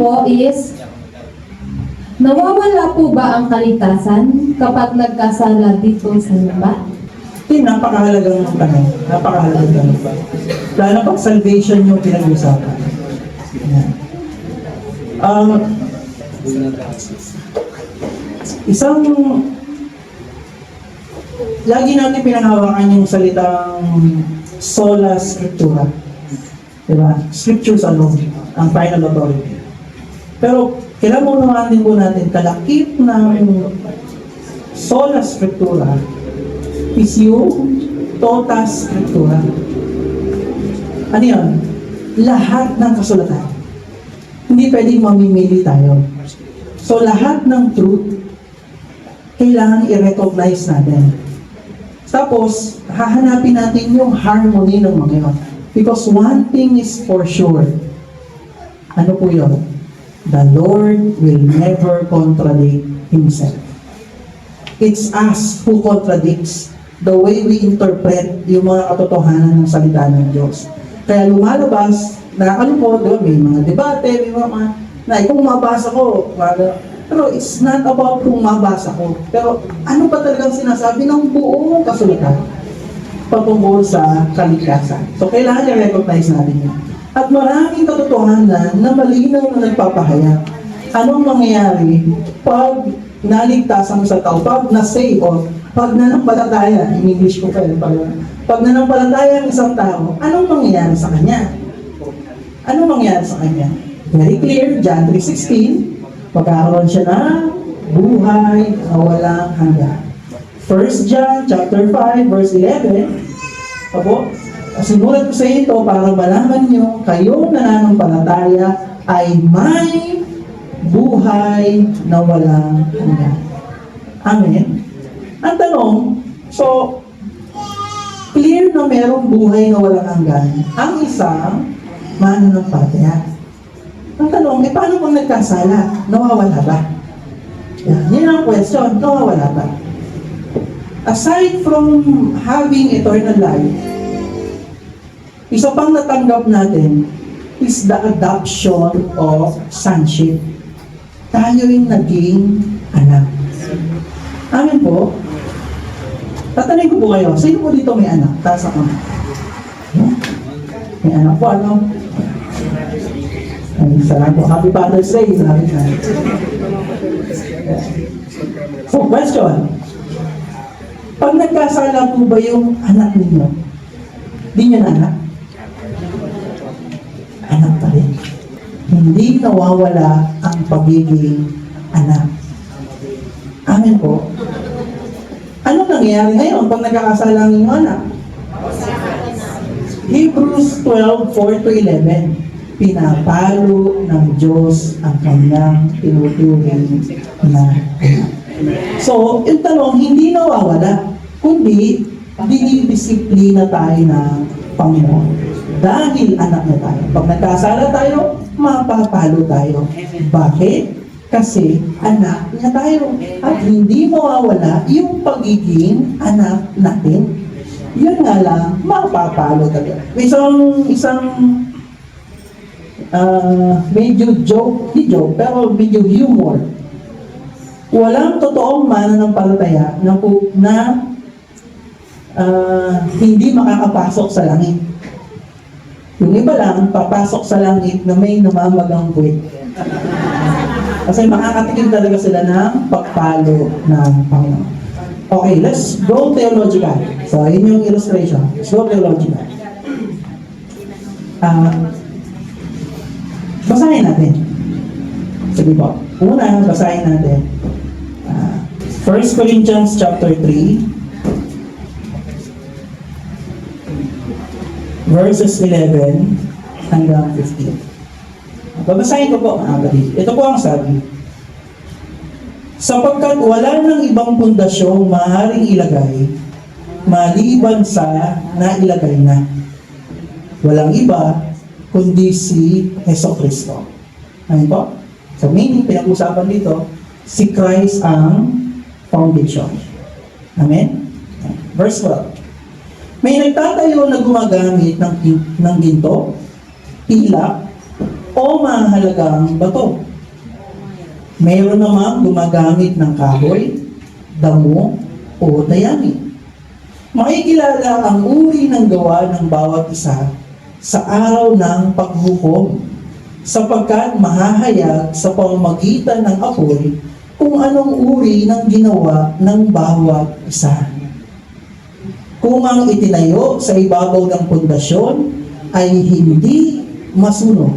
po is, nawawala po ba ang kalitasan kapag nagkasala dito sa lupa? Ito napakahalagang tanong. Napakahalagang tanong pa. Lalo pag salvation yung pinag-usapan. Um, isang lagi natin pinanghawakan yung salitang sola scriptura. Diba? Scriptures alone, ang final authority. Pero kailangan mo naman din po natin kalakip ng sola scriptura is yung tota scriptura. Ano yun? Lahat ng kasulatan. Hindi pwedeng mamimili tayo. So lahat ng truth, kailangan i-recognize natin. Tapos, hahanapin natin yung harmony ng mga yun. Because one thing is for sure. Ano po yun? The Lord will never contradict Himself. It's us who contradicts the way we interpret yung mga katotohanan ng salita ng Diyos. Kaya lumalabas na ano po doon, may mga debate, may mga, na kung mabasa ko, mga, pero it's not about kung mabasa ko. Pero ano ba talagang sinasabi ng buong kasulatan patungkol sa kalikasan. So kailangan i-recognize natin yun. At maraming katotohanan na malinaw na nagpapahayag. Anong mangyayari pag naligtasan mo sa tao, pag na-say or pag nanampalataya, in English ko pa yun, pag, nanampalataya ang isang tao, anong mangyayari sa kanya? Anong mangyayari sa kanya? Very clear, John 3.16, magkakaroon siya ng buhay na walang hanggan. 1 John chapter 5 verse 11. Apo, sinulat ko sa ito para malaman nyo kayong nananampalataya ay may buhay na walang hanggan. Amen. Ang tanong, so, clear na merong buhay na walang hanggan ang isang mananampalataya. Ang tanong, eh paano kung nagkasala? Nawawala ba? Yan, yan ang question, nawawala ba? aside from having eternal life, isa pang natanggap natin is the adoption of sonship. Tayo yung naging anak. Amin po. Tatanungin ko po kayo, sino po dito may anak? Taas ako. Hmm? May anak po, ano? Ay, salamat po. Happy Father's Day. Salamat na. So, question. Pag nagkasala po ba yung anak ninyo? Di niyo na? Anak pa rin. Hindi nawawala ang pagiging anak. Amen po. Ano nangyayari ngayon pag nagkakasala ang inyong anak? Hebrews 12, 4 to 11. Pinapalo ng Diyos ang kanyang tinuturing na. So, yung tanong, hindi nawawala, kundi dinidisiplina tayo ng Panginoon. Dahil anak na tayo. Pag nagkasala tayo, mapapalo tayo. Bakit? Kasi anak na tayo. At hindi mawawala yung pagiging anak natin. Yun nga lang, mapapalo tayo. Isang, isang ah, medyo joke, hindi joke, pero medyo humor walang totoong mananampalataya na, na ah, hindi makakapasok sa langit. Yung iba lang, papasok sa langit na may namamagang buwit. Kasi makakatikim talaga sila ng pagpalo ng Panginoon. Okay, let's go theological. So, yun yung illustration. Let's go theological. Ah, basahin natin. Sige po. Una, basahin natin. Ah, 1 Corinthians chapter 3 verses 11 hanggang 15. Babasahin ko po mga kapatid. Ito po ang sabi. Sapagkat wala ng ibang pundasyong maaaring ilagay maliban sa nailagay na. Walang iba kundi si Heso Kristo. Ano po? So meaning, pinag-usapan dito, si Christ ang foundation. Amen? Verse 12. May nagtatayo na gumagamit ng, ng ginto, pilak, o mahalagang bato. Mayroon namang gumagamit ng kahoy, damo, o dayami. Makikilala ang uri ng gawa ng bawat isa sa araw ng paghukom sapagkat mahahayag sa pamamagitan ng apoy kung anong uri ng ginawa ng bawat isa. Kung ang itinayo sa ibabaw ng pundasyon ay hindi masunog,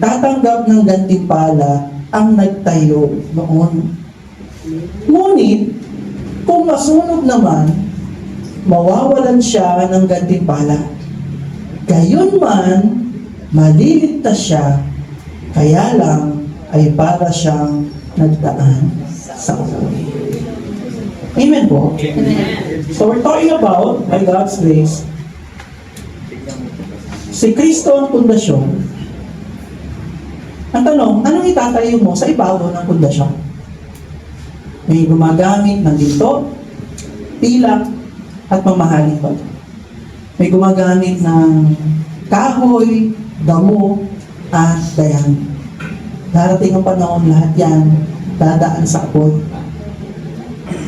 tatanggap ng gantimpala ang nagtayo noon. Ngunit, kung masunog naman, mawawalan siya ng gantimpala. Gayon man, maliligtas siya, kaya lang ay para siyang nagdaan sa ulo. Amen po? So we're talking about, by God's grace, si Kristo ang pundasyon. Ang tanong, anong itatayo mo sa ibabaw ng pundasyon? May gumagamit ng ginto, pilak, at mamahaling bato. May gumagamit ng kahoy, damo, at dayan. Darating ang panahon, lahat yan dadaan sa apoy.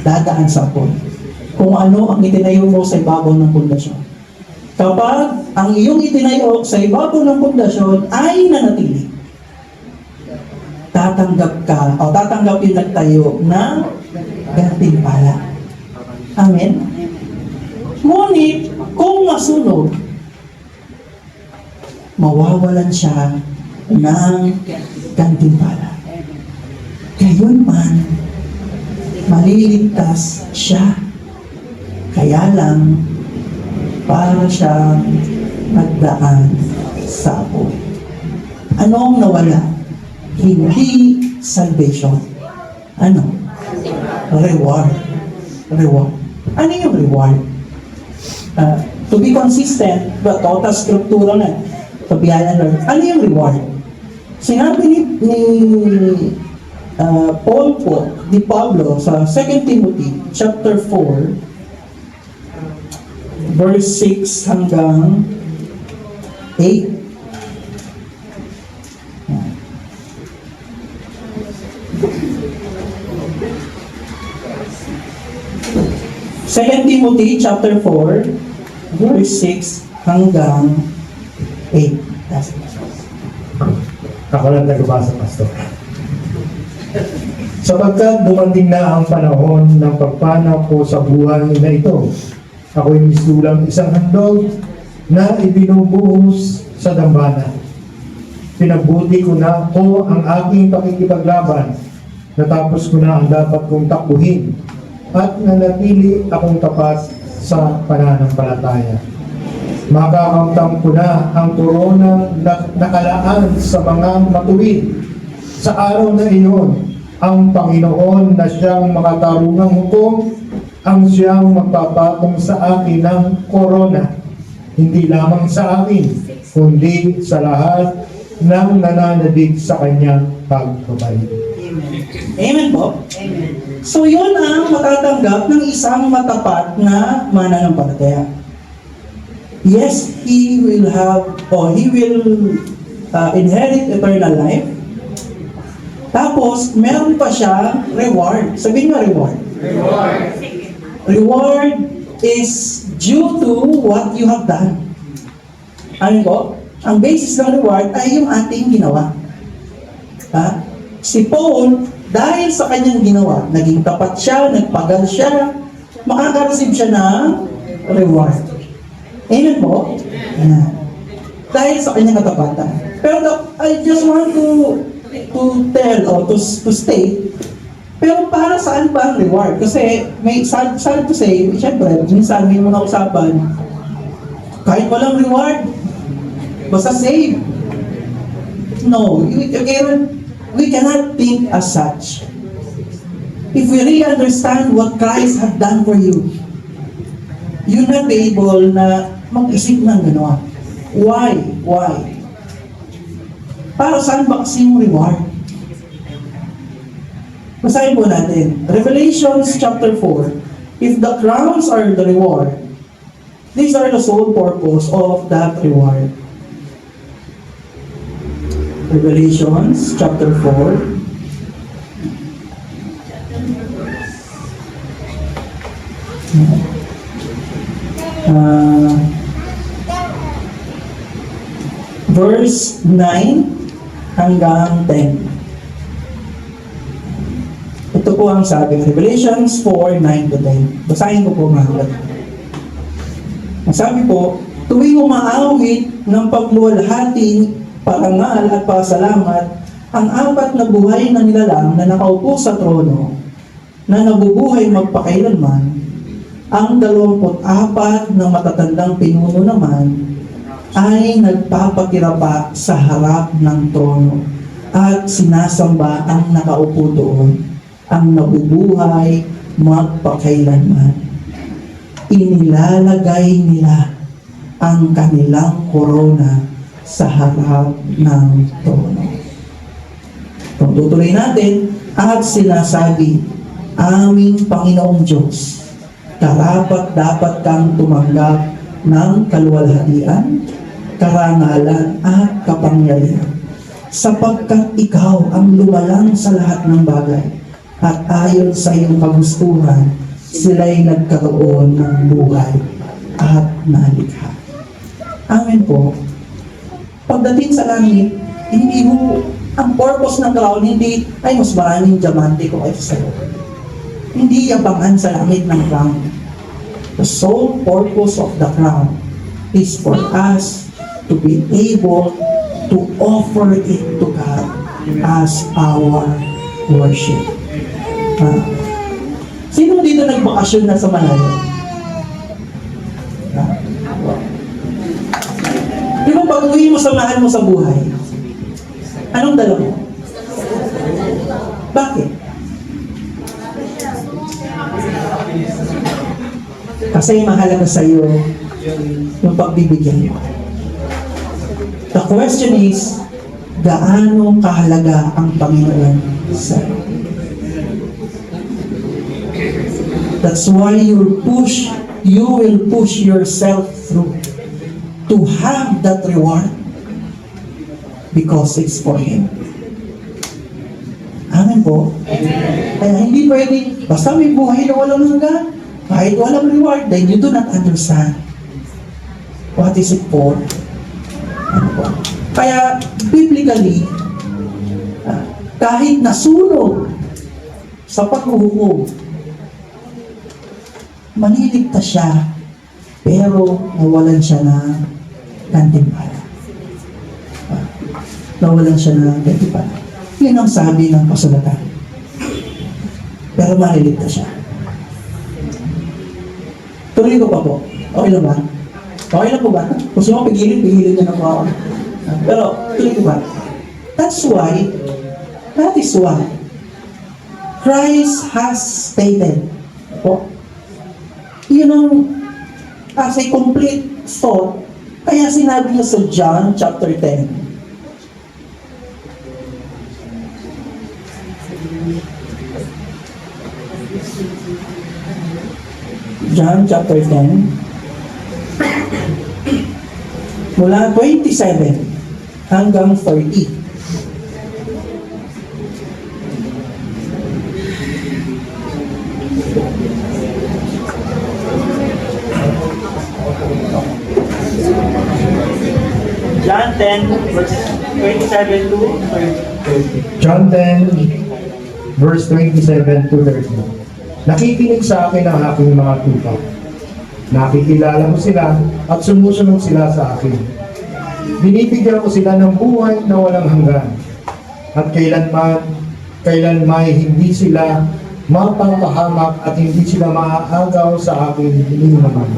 Dadaan sa apoy. Kung ano ang itinayo mo sa ibabaw ng pundasyon. Kapag ang iyong itinayo sa ibabaw ng pundasyon ay nanatili, tatanggap ka o tatanggap yung nagtayo ng gantimpala. Amen? Ngunit, kung masunog, mawawalan siya ng gantimpala. Gayon man, maliligtas siya. Kaya lang, para siyang nagdaan sa apoy. Anong nawala? Hindi salvation. Ano? Reward. Reward. Ano yung reward? Uh, to be consistent, but total struktura na. Sa biyaya ng Lord. Ano yung reward? Sinabi ni, ni uh, Paul po, ni Pablo sa 2 Timothy chapter 4 verse 6 hanggang 8 2 Timothy chapter 4 verse 6 hanggang 8 That's it. Ako lang nagbabasa, Pastor. Sapagkat dumating na ang panahon ng pagpanaw ko sa buhay na ito. Ako'y misulang isang handog na ibinubuhos sa dambana. Pinagbuti ko na ko ang aking pakikipaglaban. Natapos ko na ang dapat kong takbuhin. At nanatili akong tapat sa pananampalataya. Makakamtam ko na ang korona na nakalaan sa mga matuwid. Sa araw na iyon, ang Panginoon na siyang makatarungang hukom ang siyang magpapatong sa akin ng korona. Hindi lamang sa akin, kundi sa lahat ng nananadig sa kanyang pagbabalik. Amen po? So yun ang matatanggap ng isang matapat na mananampalataya. Yes, he will have, or he will uh, inherit eternal life. Tapos, meron pa siya reward. Sabihin mo reward. Reward is due to what you have done. Ano po? Ang basis ng reward ay yung ating ginawa. Ha? Si Paul, dahil sa kanyang ginawa, naging tapat siya, nagpagal siya, makaka-receive siya ng reward. Amen po? Ayan. Dahil sa kanyang katapatan. Pero I just want to to tell or to, to state pero para saan ba ang reward? Kasi may sad, sad to say, syempre, minsan may mga usapan, kahit walang reward, basta save. No, we, cannot, we cannot think as such. If we really understand what Christ has done for you, you're not able na mag-isip ng gano'n. Why? Why? Para saan ba kasi yung reward? Basahin po natin. Revelations chapter 4. If the crowns are the reward, these are the sole purpose of that reward. Revelations chapter 4. Uh, verse 9 hanggang 10. Ito po ang sabi, Revelations 4, 9 to 10. Basahin ko po mga kapatid. Ang sabi po, tuwing umaawit ng pagluwalhati, parangal at pasalamat, ang apat na buhay na nilalang na nakaupo sa trono, na nabubuhay magpakailanman, ang dalawamput apat na matatandang pinuno naman ay nagpapakirapa sa harap ng trono at sinasamba ang nakaupo doon, ang nabubuhay magpakailanman inilalagay nila ang kanilang korona sa harap ng trono. Kung natin, at sinasabi, aming Panginoong Diyos, karapat dapat kang tumanggap ng kaluwalhatian, karangalan at kapangyarihan, sapagkat ikaw ang lumalang sa lahat ng bagay, at ayon sa iyong kagustuhan, sila'y nagkaroon ng buhay at nalikha. Amen po. Pagdating sa langit, hindi mo, ang purpose ng crown, hindi, ay mas maraming diamante ko ay sa'yo. Hindi yabangan sa langit ng crown. The sole purpose of the crown is for us to be able to offer it to God as our worship. Ah, Sino dito nagbakasyon na sa Malayo? Ha? Di ba pag uwi mo sa mahal mo sa buhay, anong dala mo? Bakit? Kasi mahalaga sa iyo yung pagbibigyan mo. The question is, gaano kahalaga ang Panginoon sa? That's why you push, you will push yourself through to have that reward because it's for Him. Amen po. Kaya hindi pwede, basta may buhay na walang hanggan, kahit walang reward, then you do not understand what is it for. Kaya, biblically, ah, kahit nasunog sa paghuhukom, maliligtas siya, pero nawalan siya ng gantimpala. Nawalan siya ng gantimpala. Yun ang sabi ng kasulatan. Pero maliligtas siya. Tuloy ko pa po. Okay lang ba? Okay lang po ba? Kung sino pigilin, pigilin niya na po ako. Pero tuloy ko ba? That's why, that is why, Christ has stated, po, yun ang as a complete thought. Kaya sinabi niya sa John chapter 10. John chapter 10. Mula 27 hanggang 30. John 10, verse 27 to 30. John 10, verse 27 to 30. Nakikinig sa akin ang aking mga tupa. Nakikilala ko sila at sumusunod sila sa akin. Binibigyan ko sila ng buhay na walang hanggan. At kailanman, kailanman hindi sila mapapahamak at hindi sila maaagaw sa aking naman.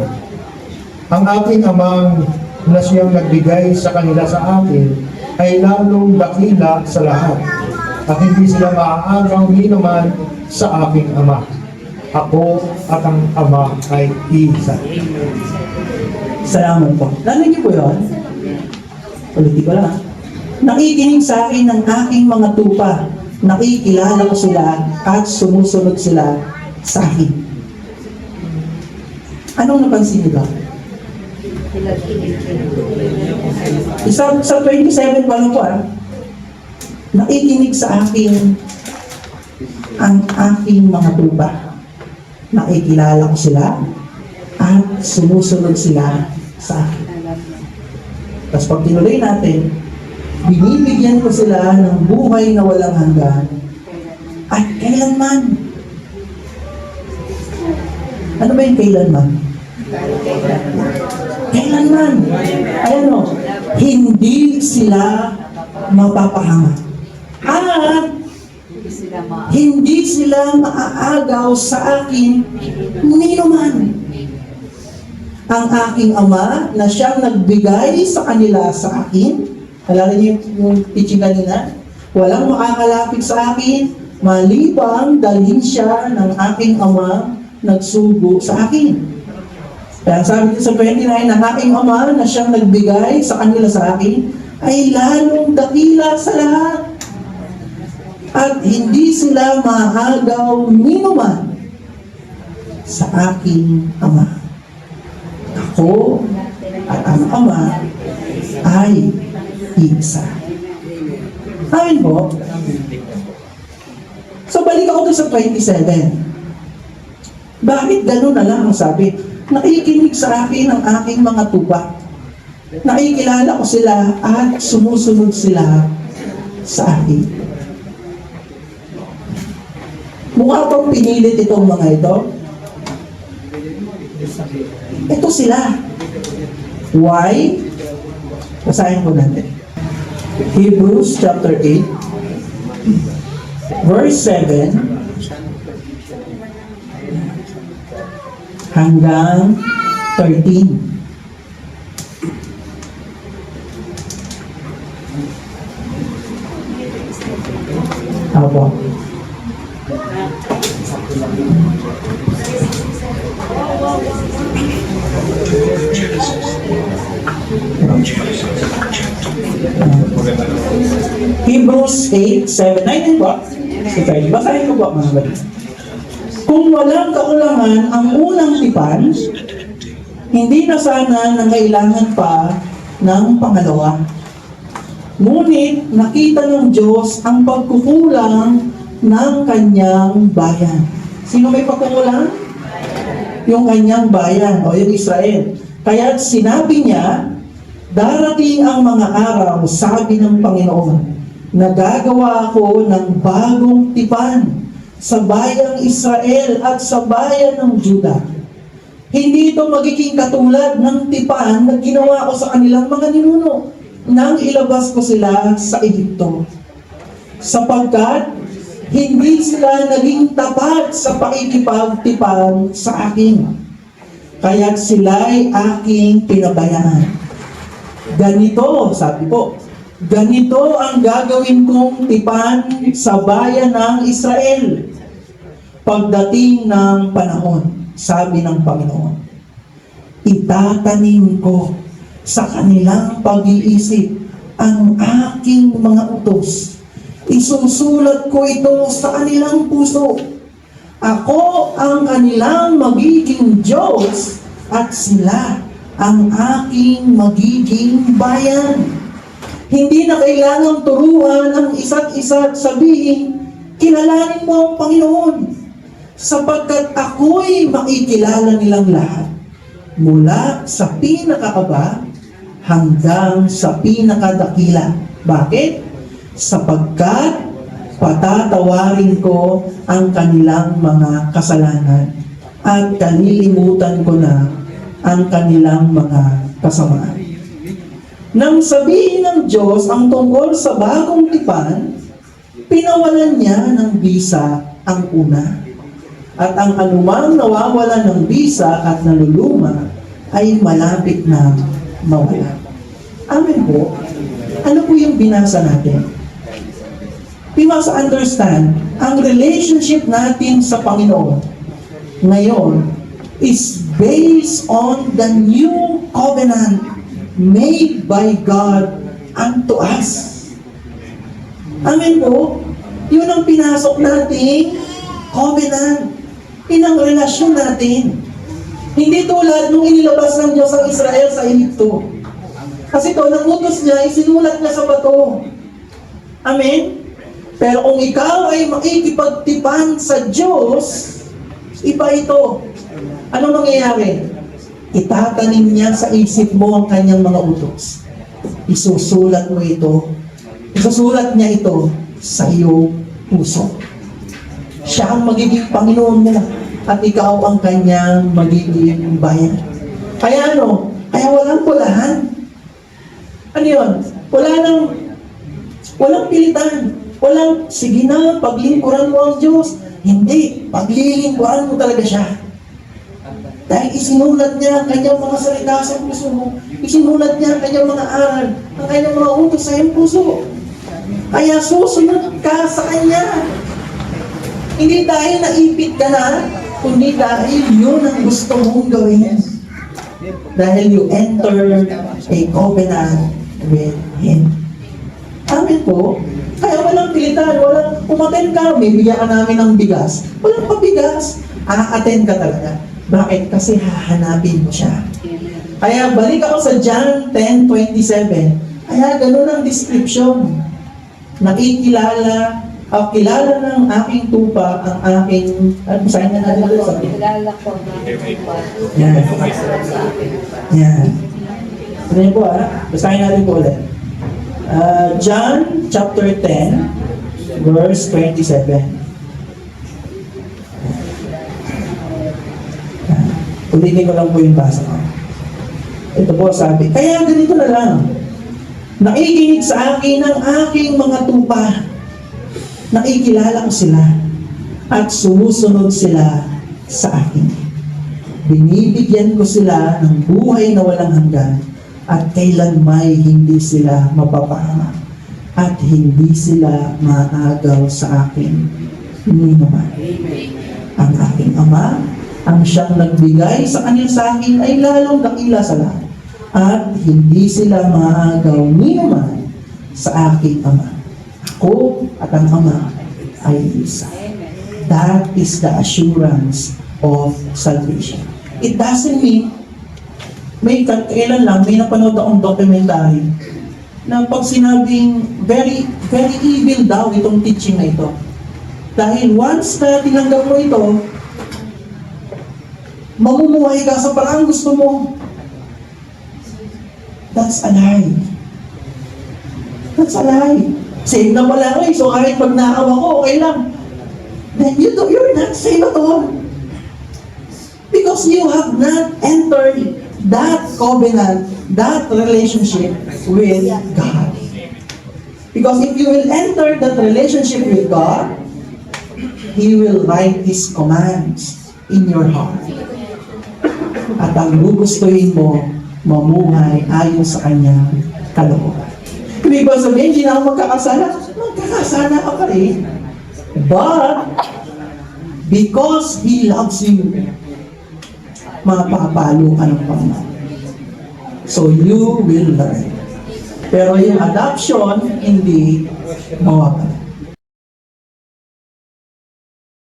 Ang aking amang na siyang nagbigay sa kanila sa akin ay lalong dakila sa lahat at hindi sila maaagaw ni naman sa aking ama. Ako at ang ama ay isa. Salamat po. Narinig niyo po yun? Ulitin ko lang. Nakikinig sa akin ng aking mga tupa. Nakikilala ko sila at sumusunod sila sa akin. Anong napansin niyo ba? Isa, sa 27 pa po ah. Naikinig sa akin ang aking mga tupa. Nakikilala ko sila at sumusunod sila sa akin. Tapos pag tinuloy natin, binibigyan ko sila ng buhay na walang hanggan at kailanman. Ano ba yung kailanman? Kailanman. Ayan o, hindi sila mapapahanga. At hindi sila maaagaw sa akin nino man. Ang aking ama na siyang nagbigay sa kanila sa akin, alala niyo yung, teaching kanina? Walang makakalapit sa akin, malibang dalhin siya ng aking ama nagsugo sa akin. Kaya sabi dito sa 29, ang aking ama na siyang nagbigay sa kanila sa akin, ay lalong dakila sa lahat at hindi sila mahagaw nino man sa aking ama. Ako at ang ama ay isa. Amin po. So balik ako sa 27. Bakit gano'n na lang ang sabi? Nakikinig sa akin ang aking mga tupa. Nakikilala ko sila at sumusunod sila sa akin. Mukha bang pinilit itong mga ito? Ito sila. Why? Basahin ko natin. Hebrews chapter 8, verse 7 hanggang 13. Apo. Hebrews 8, 7, 9 ba? Okay, basahin ko ba mga balik? Kung walang kakulangan ang unang tipan, hindi na sana nangailangan pa ng pangalawa. Ngunit nakita ng Diyos ang pagkukulang ng kanyang bayan. Sino may pagkukulang? Yung kanyang bayan o yung Israel. Kaya sinabi niya, darating ang mga araw, sabi ng Panginoon, na gagawa ako ng bagong tipan sa bayang Israel at sa bayan ng Juda. Hindi ito magiging katulad ng tipan na ginawa ko sa kanilang mga ninuno nang ilabas ko sila sa Egypto. Sapagkat hindi sila naging tapat sa pakikipagtipan sa akin. Kaya't sila'y aking pinabayaan. Ganito, sabi po, ganito ang gagawin kong tipan sa bayan ng Israel pagdating ng panahon, sabi ng Panginoon. Itatanim ko sa kanilang pag-iisip ang aking mga utos. Isusulat ko ito sa kanilang puso. Ako ang kanilang magiging Diyos at sila ang aking magiging bayan. Hindi na kailangang turuan ang isa't isa at sabihin, kilalanin mo ang Panginoon sapagkat ako'y makikilala nilang lahat mula sa pinakaaba hanggang sa pinakadakila. Bakit? Sapagkat patatawarin ko ang kanilang mga kasalanan at kalilimutan ko na ang kanilang mga kasamaan. Nang sabihin ng Diyos ang tungkol sa bagong tipan, pinawalan niya ng bisa ang una. At ang anumang nawawala ng bisa at naluluma ay malapit na mawala. Amen po. Ano po yung binasa natin? We must understand, ang relationship natin sa Panginoon ngayon is based on the new covenant made by God unto us. Amen po. Yun ang pinasok nating covenant. Yun ang relasyon natin. Hindi tulad nung inilabas ng Diyos ang Israel sa Egypto. Kasi ito, nang utos niya, isinulat niya sa bato. Amen? Pero kung ikaw ay makikipagtipan sa Diyos, iba ito. Ano mangyayari? Itatanim niya sa isip mo ang kanyang mga utos. Isusulat mo ito. Isusulat niya ito sa iyong puso. Siya ang magiging Panginoon mo at ikaw ang kanyang magiging bayan. Kaya ano? Kaya walang pulahan. Ano yun? Wala nang, walang pilitan. Walang, sige na, paglingkuran mo ang Diyos. Hindi, paglilingkuran mo talaga siya. Dahil isinulat niya ang kanyang mga salita sa puso mo. Isinulat niya ang kanyang mga aral, ang kanyang mga utos sa iyong puso. Kaya susunod ka sa kanya. Hindi dahil naipit ka na, kundi dahil yun ang gusto mong gawin. Dahil you enter a covenant with Him. Amin po. Kaya walang pilitan, walang umaten ka, bibigyan ka namin ng bigas. Walang pabigas. A-attend ka talaga. Bakit? Kasi hahanapin mo siya. Kaya balik ako sa John 10.27. Kaya ganun ang description. Nakikilala, uh, kilala ng aking tupa ang aking, ano, basahin na natin ulit sa Kilala ko na Yan. sa akin. Yan. Ano yun po ah? Basahin natin po ulit. Ah, John chapter 10, verse 27. Yan. Ulitin ko lang po yung basa ko. Ito po sabi, kaya ganito na lang. Nakikinig sa akin ang aking mga tupa. Nakikilala ko sila. At sumusunod sila sa akin. Binibigyan ko sila ng buhay na walang hanggan at kailan may hindi sila mapapahama at hindi sila maagaw sa akin ni naman. Ang aking ama, ang siyang nagbigay sa kanya sa akin ay lalong dakila sa lahat at hindi sila maagaw ni naman sa aking ama. Ako at ang ama ay isa. That is the assurance of salvation. It doesn't mean, may ka- kailan lang, may napanood akong documentary na pag sinabing very, very evil daw itong teaching na ito. Dahil once na tinanggap mo ito, mamumuhay ka sa parang gusto mo. That's a lie. That's a lie. Save na pala ako eh, so kahit pag nakaw ako, okay lang. Then you do, you're not saved at all. Because you have not entered that covenant, that relationship with God. Because if you will enter that relationship with God, He will write His commands in your heart. At ang gugustuhin mo, mamuhay ayon sa kanyang kalooban. Ibig ba sabihin, hindi na ako magkakasala? Magkakasala ka rin. But, because He loves you, mapapalo ka ng Panginoon. So you will learn. Pero yung adoption, hindi mawawala.